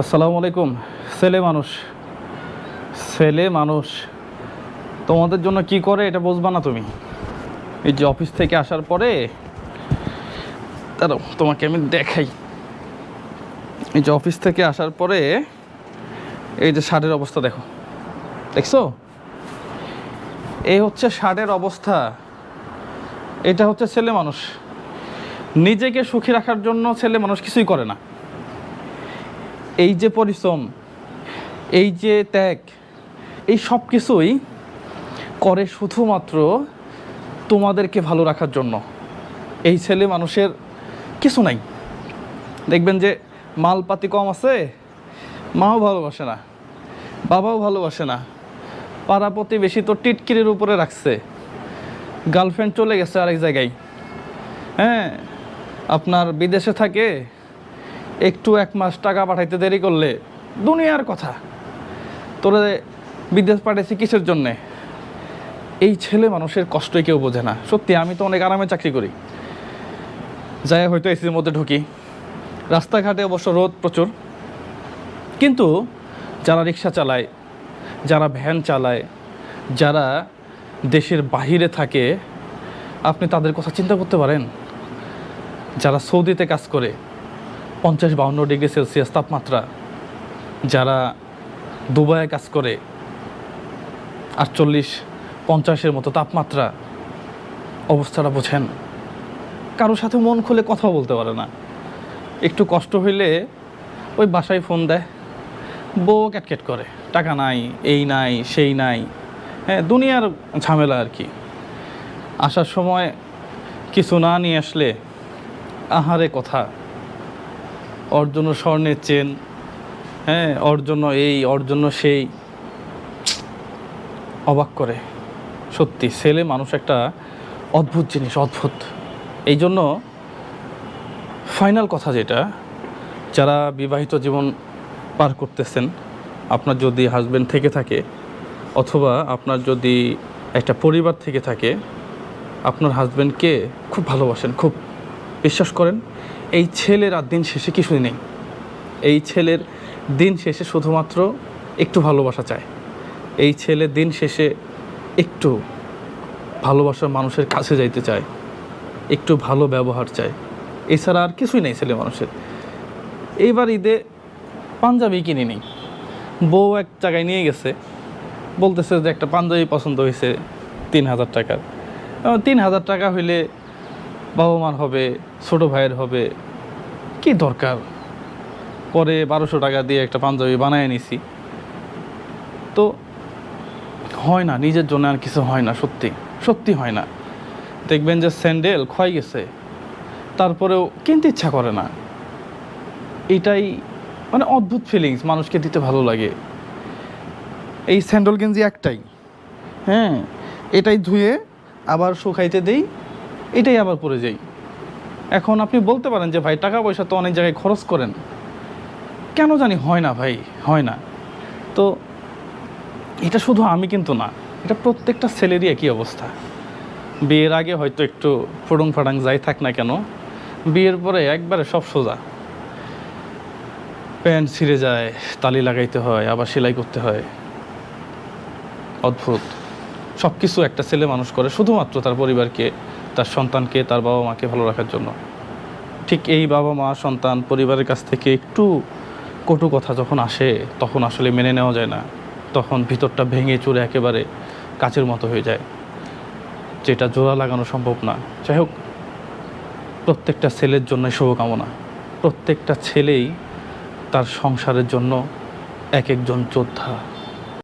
আসসালামু আলাইকুম। ছেলে মানুষ। ছেলে মানুষ। তোমাদের জন্য কি করে এটা বুঝবা না তুমি? এই যে অফিস থেকে আসার পরে দাঁড়াও, তোমাকে আমি দেখাই। এই যে অফিস থেকে আসার পরে এই যে শার্টের অবস্থা দেখো। দেখছ? এই হচ্ছে শার্টের অবস্থা। এটা হচ্ছে ছেলে মানুষ। নিজেকে সুখী রাখার জন্য ছেলে মানুষ কিছুই করে না। এই যে পরিশ্রম, এই যে ত্যাগ, এই সব কিছুই করে শুধুমাত্র তোমাদেরকে ভালো রাখার জন্য। এই ছেলে মানুষের কিছু নাই। দেখবেন যে মালপাতি কম আছে, মাও ভালোবাসে না, বাবাও ভালোবাসে না। পাড়া প্রতিবেশী তো টিটকিরির উপরে রাখছে। গার্লফ্রেন্ড চলে গেছে আরেক জায়গায়। হ্যাঁ আপনার বিদেশে থাকে একটু এক মাস টাকা পাঠাইতে দেরি করলে দুনিয়ার কথা। তোরা বিদেশ পাঠাইছি কিসের জন্যে? এই ছেলে মানুষের কষ্টই কেউ বোঝে না। সত্যি, আমি তো অনেক আরামে চাকরি করি। যাই হয়তো এসির মধ্যে ঢুকি। রাস্তাঘাটে অবশ্য রোদ প্রচুর। কিন্তু যারা রিক্সা চালায়, যারা ভ্যান চালায়, যারা দেশের বাহিরে থাকে, আপনি তাদের কথা চিন্তা করতে পারেন? যারা সৌদিতে কাজ করে পঞ্চাশ বাউন্ন ডিগ্রি সেলসিয়াস তাপমাত্রা, যারা দুবাইয়ে কাজ করে আটচল্লিশ পঞ্চাশের মতো তাপমাত্রা, অবস্থাটা বোঝেন। কারোর সাথে মন খুলে কথা বলতে পারে না। একটু কষ্ট হইলে ওই বাসায় ফোন দেয়, বউ ক্যাটক্যাট করে, টাকা নাই, এই নাই, সেই নাই। হ্যাঁ দুনিয়ার ঝামেলা আর কি। আসার সময় কিছু না নিয়ে আসলে আহারে কথা। ওর জন্য স্বর্ণের চেন। হ্যাঁ ওর জন্য এই ওর জন্য সেই। অবাক করে। সত্যি, ছেলে মানুষ একটা অদ্ভুত জিনিস, অদ্ভুত। এই জন্য ফাইনাল কথা যেটা, যারা বিবাহিত জীবন পার করতেছেন, আপনার যদি হাজব্যান্ড থেকে থাকে, অথবা আপনার যদি একটা পরিবার থেকে থাকে, আপনার হাজব্যান্ডকে খুব ভালোবাসেন, খুব বিশ্বাস করেন। এই ছেলের আর দিন শেষে কিছুই নেই। এই ছেলের দিন শেষে শুধুমাত্র একটু ভালোবাসা চায়। এই ছেলে দিন শেষে একটু ভালোবাসার মানুষের কাছে যাইতে চায়। একটু ভালো ব্যবহার চায়। এছাড়া আর কিছুই নেই ছেলে মানুষের। এইবার ঈদে পাঞ্জাবি কিনে নিই। বউ এক জায়গায় নিয়ে গেছে। বলতেছে যে একটা পাঞ্জাবি পছন্দ হয়েছে তিন হাজার টাকার। তিন হাজার টাকা হইলে বাবা মার হবে, ছোট ভাইয়ের হবে, কি দরকার? পরে বারোশো টাকা দিয়ে একটা পাঞ্জাবি বানায় নিছি তো হয় না, নিজের জন্য আর কিছু হয় না, সত্যি সত্যি হয় না। দেখবেন যে স্যান্ডেল ক্ষয় গেছে, তারপরেও কিনতে ইচ্ছা করে না। এটাই মানে অদ্ভুত ফিলিংস মানুষকে দিতে ভালো লাগে। এই স্যান্ডেল গেঞ্জি একটাই হ্যাঁ এটাই ধুয়ে আবার শুকাইতে দেই এটাই আবার পড়ে যাই। এখন আপনি বলতে পারেন যে, ভাই টাকা পয়সা তো অনেক জায়গায় খরচ করেন। কেন জানি হয় না, ভাই, হয় না। তো এটা শুধু আমি কিন্তু না, এটা প্রত্যেকটা ছেলেরই একই অবস্থা। বিয়ের আগে হয়তো একটু ফুডুং ফাডাং যাই থাক না কেন, বিয়ের পরে একবারে সব সোজা। প্যান্ট ছিঁড়ে যায়, তালি লাগাইতে হয়, আবার সেলাই করতে হয়। অদ্ভুত। সব কিছু একটা ছেলে মানুষ করে, শুধুমাত্র তার পরিবারকে তার সন্তানকে তার বাবা মাকে ভালো রাখার জন্য। ঠিক এই বাবা মা, সন্তান পরিবারের কাছ থেকে একটু কটু কথা যখন আসে, তখন আসলে মেনে নেওয়া যায় না। তখন ভিতরটা ভেঙে চুরে একেবারে কাচের মতো হয়ে যায়। যেটা জোড়া লাগানো সম্ভব না। যাই হোক, প্রত্যেকটা ছেলের জন্যই শুভকামনা। প্রত্যেকটা ছেলেই তার সংসারের জন্য এক একজন যোদ্ধা।